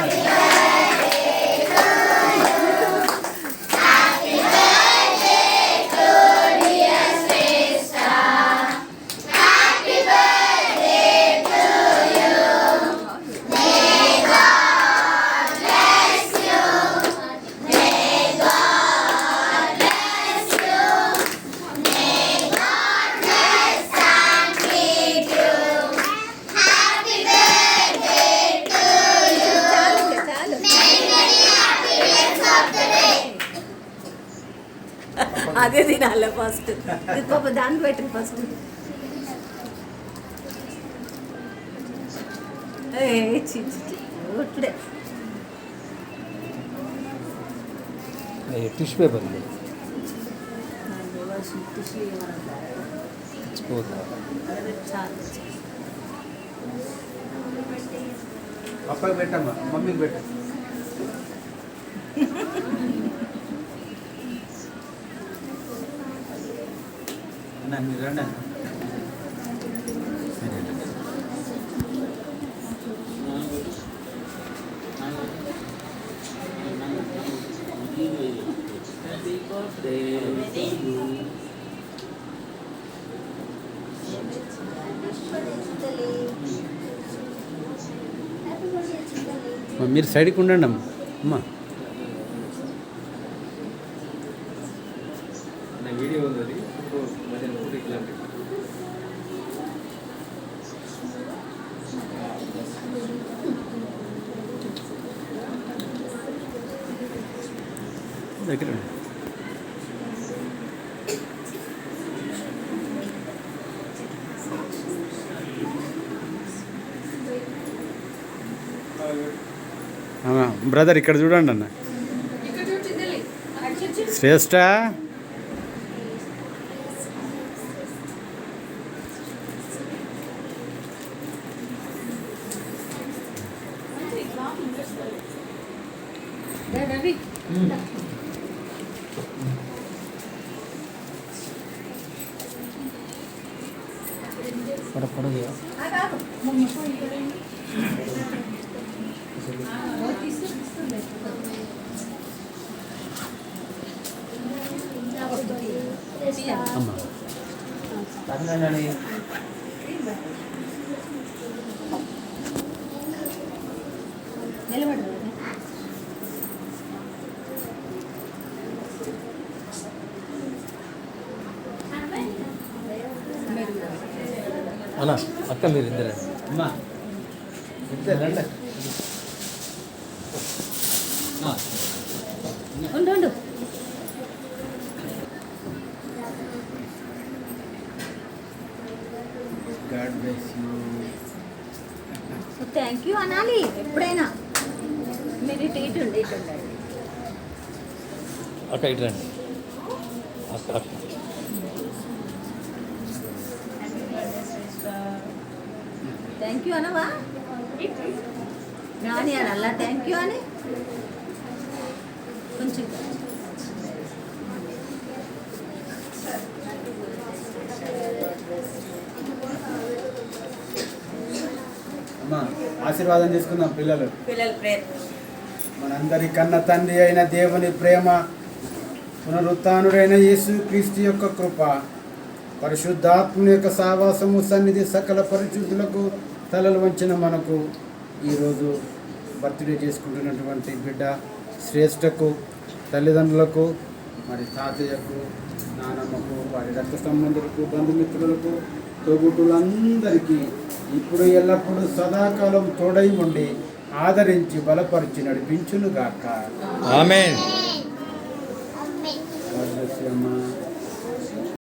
Amén. అదే తినాలి ఫస్ట్. పాప దానికి పెట్టండి ఫస్ట్. ఏ చి చి, చి. ఒట్టుడే టిష్యూ పేపర్ పెట్టమ్మా మమ్మీకి పెట్ట. అన్న మీరు రండి. మీరు సైడ్కి ఉండండి అమ్మ. అమ్మ. దగ్గర బ్రదర్ ఇక్కడ చూడండి అన్న. శ్రేష్ట? రవి പുറപ്പെടുകയോ? അമ്മ. തന്നെയാണ് అన్న అక్క మీరు ఇద్దరే. ఉండు god bless you thank you అనాలి ఎప్పుడైనా మీరు ఇటు ఇటు ఉండి ఇటు ఉండండి. అక్క ఇటు రండి. అక్క. థ్యాంక్ యూ అనవా నాని అనల్లా థ్యాంక్ యూ అని. కొంచెం. ఆశీర్వాదం తీసుకుందాం పిల్లలు. పిల్లల మనందరి కన్న తండ్రి అయిన దేవుని ప్రేమ పునరుత్నుడైన యేసు క్రీస్తు యొక్క కృప పరిశుద్ధాత్ముని యొక్క సావాసము సన్నిధి సకల పరిశుద్ధులకు తలలు వంచిన మనకు ఈరోజు బర్త్డే చేసుకుంటున్నటువంటి బిడ్డ శ్రేష్టకు తల్లిదండ్రులకు మరి తాతయ్యకు నానమ్మకు వారి రక్త సంబంధులకు బంధుమిత్రులకు తోబుట్టులందరికీ ఇప్పుడు ఎల్లప్పుడూ సదాకాలం తోడై ఉండి ఆదరించి బలపరిచి నడిపించునుగాక. ఆమె